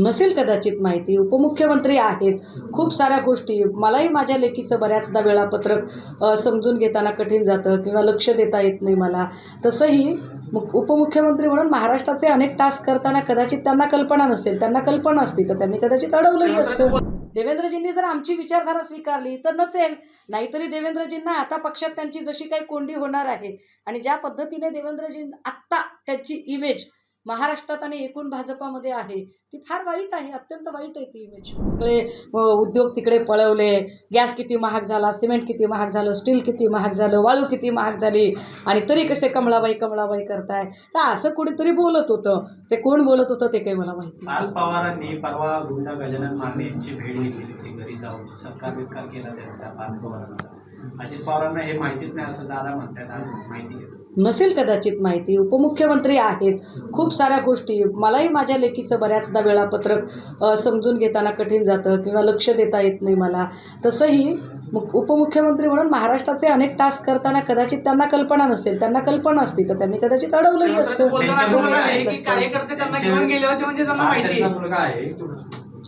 नसेल कदाचित माहिती. उपमुख्यमंत्री आहेत. खूप साऱ्या गोष्टी. मलाही माझ्या लेखीचं बऱ्याचदा वेळापत्रक समजून घेताना कठीण जातं किंवा लक्ष देता येत नाही मला. तसंही मुख उपमुख्यमंत्री म्हणून महाराष्ट्राचे अनेक टास्क करताना कदाचित त्यांना कल्पना नसेल. त्यांना कल्पना असती तर त्यांनी कदाचित अडवलंही असतं. देवेंद्रजींनी जर आमची विचारधारा स्वीकारली तर नसेल. नाहीतरी देवेंद्रजींना आता पक्षात त्यांची जशी काही कोंडी होणार आहे आणि ज्या पद्धतीने देवेंद्रजी आत्ता त्यांची इमेज महाराष्ट्रात आणि एकूण भाजपामध्ये आहे. ती फार वाईट आहे अत्यंत वाईट आहे ती इमेज सगळे उद्योग तिकडे पळवले गॅस किती महाग झाला सिमेंट किती महाग झालं स्टील किती महाग झालं वाळू किती महाग झाली आणि तरी कसे कमळाबाई कमळाबाई करताय? तर असं कोणीतरी बोलत होतं. ते कोण बोलत होतं ते काही मला माहिती लाल पवारांनी परवा गुंडा गजानन माने यांची भेट घेतली होती घरी जाऊन. सरकार विकार केला त्यांचा लाल पवारांचा. अजित पवारांना हे माहितीच नाही असं दादा म्हणतात आज माहिती घेतो. नसेल कदाचित माहिती. उपमुख्यमंत्री आहेत. खूप साऱ्या गोष्टी. मलाही माझ्या लेखीचं बऱ्याचदा वेळापत्रक समजून घेताना कठीण जातं किंवा लक्ष देता येत नाही मला. तसंही मुख उपमुख्यमंत्री म्हणून महाराष्ट्राचे अनेक टास्क करताना कदाचित त्यांना कल्पना नसेल. त्यांना कल्पना असती तर त्यांनी कदाचित अडवलंही असतं. त्यांच्या असं मुलाला काही आहे सांगितलं की असतं. कार्यकर्ते त्यांना घेऊन गेले होते म्हणजे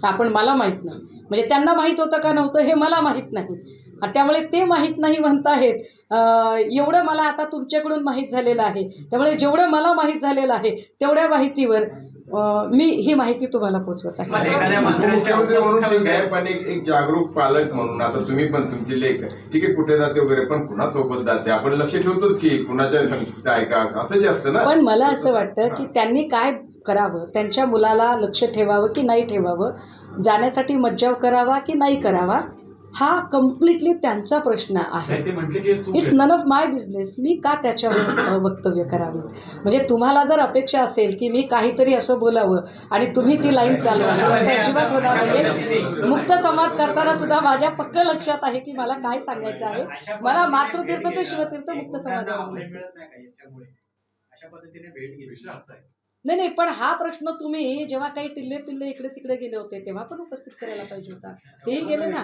आपण मला माहीत नाही. म्हणजे त्यांना माहीत होतं का नव्हतं हे मला माहीत नाही. त्यामुळे ते माहीत नाही म्हणताहेत. एवढं मला आता तुमच्याकडून माहीत झालेलं आहे. त्यामुळे जेवढं मला माहीत झालेलं आहे तेवढ्या माहितीवर मी ही माहिती तुम्हाला पोचवत आहे. पण एक एक जागरूक पालक म्हणून आता तुम्ही पण तुमचे लेख ठीक आहे कुठे जाते वगैरे पण पुन्हा सोबत जाते? आपण लक्ष ठेवतोच की कुणाच्या आहे का? असं जे असतं ना. पण मला असं वाटतं की त्यांनी काय करावं? त्यांच्या मुलाला लक्ष ठेवावं की नाही ठेवावं? जाण्यासाठी मज्जाव करावा की नाही करावा? हा कम्प्लिटली त्यांचा प्रश्न आहे. ते म्हटले की हे चूक it's. None of my business मी का त्याच्यावर वक्तव्य करावे? म्हणजे तुम्हाला जर अपेक्षा असेल की मी काहीतरी असं बोलावं आणि तुम्ही ती लाईन चालवावी असं अजिबात होणार नाही मुक्त संवाद करताना सुद्धा माझ्या पक्क लक्षात आहे की मला काय सांगायचं आहे. अशा मला पद्धतीने मातृतीर्थ भेट ते घेणं, शिवतीर्थ मुक्त समाजाला नाही नाही पण हा प्रश्न तुम्ही जेव्हा काही टिल्ले पिल्ले इकडे तिकडे गेले होते तेव्हा पण उपस्थित करायला पाहिजे होता. तेही गेले ना.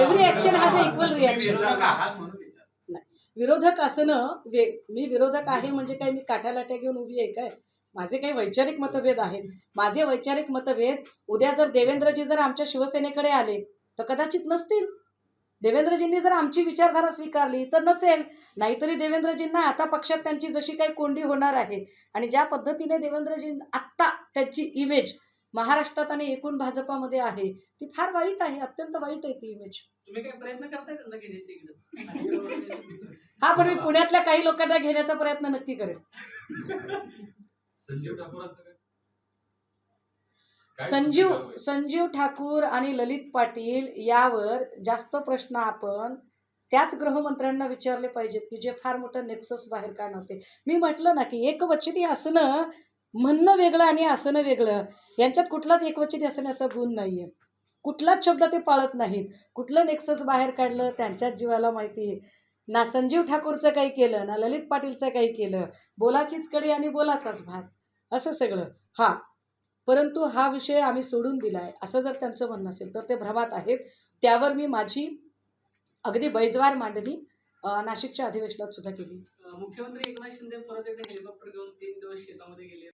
Every action has a equal reaction विरोधक विरोधक असणं वे मी विरोधक आहे म्हणजे काय मी काठ्या लाट्या घेऊन उभी आहे काय? माझे काही वैचारिक मतभेद आहेत. माझे वैचारिक मतभेद उद्या जर देवेंद्रजी जर आमच्या शिवसेनेकडे आले तर कदाचित नसतील. देवेंद्रजींनी जर आमची विचारधारा स्वीकारली तर नसेल. नाहीतरी देवेंद्रजींना आता पक्षात त्यांची जशी काही कोंडी होणार आहे आणि ज्या पद्धतीने देवेंद्रजी आत्ता त्यांची इमेज महाराष्ट्रात आणि एकूण भाजपामध्ये आहे ती फार वाईट आहे अत्यंत वाईट आहे ती इमेज हा पण मी पुण्यातल्या काही लोकांना घेण्याचा प्रयत्न नक्की करेन. संजीव संजीव? संजीव ठाकूर आणि ललित पाटील यावर जास्त प्रश्न आपण त्याच गृहमंत्र्यांना विचारले पाहिजेत की जे फार मोठं नेक्सस बाहेर काढवते मी म्हटलं ना की एकवचनी असणं म्हणणं वेगळं आणि असणं वेगळं. यांच्यात कुठलाच एकवचनी असण्याचा गुण नाहीये. कुठलाच शब्द ते पाळत नाहीत. कुठलं नेक्सस बाहेर काढलं त्यांच्याच जीवाला माहिती आहे. ना संजीव ठाकूरचं काही केलं ना ललित पाटीलचं काही केलं. बोलाचीच कडी आणि बोलाचाच भाग. असं सगळं. हा. परंतु हा विषय आम्ही सोडून दिला आहे असं जर त्यांचं म्हणणं असेल तर ते भ्रमात आहेत. त्यावर मी माझी अगदी बैजवार मांडणी नाशिकच्या अधिवेशनात सुद्धा केली. मुख्यमंत्री एकनाथ शिंदे परत एकदा हेलिकॉप्टर घेऊन तीन दिवस शेतामध्ये गेले.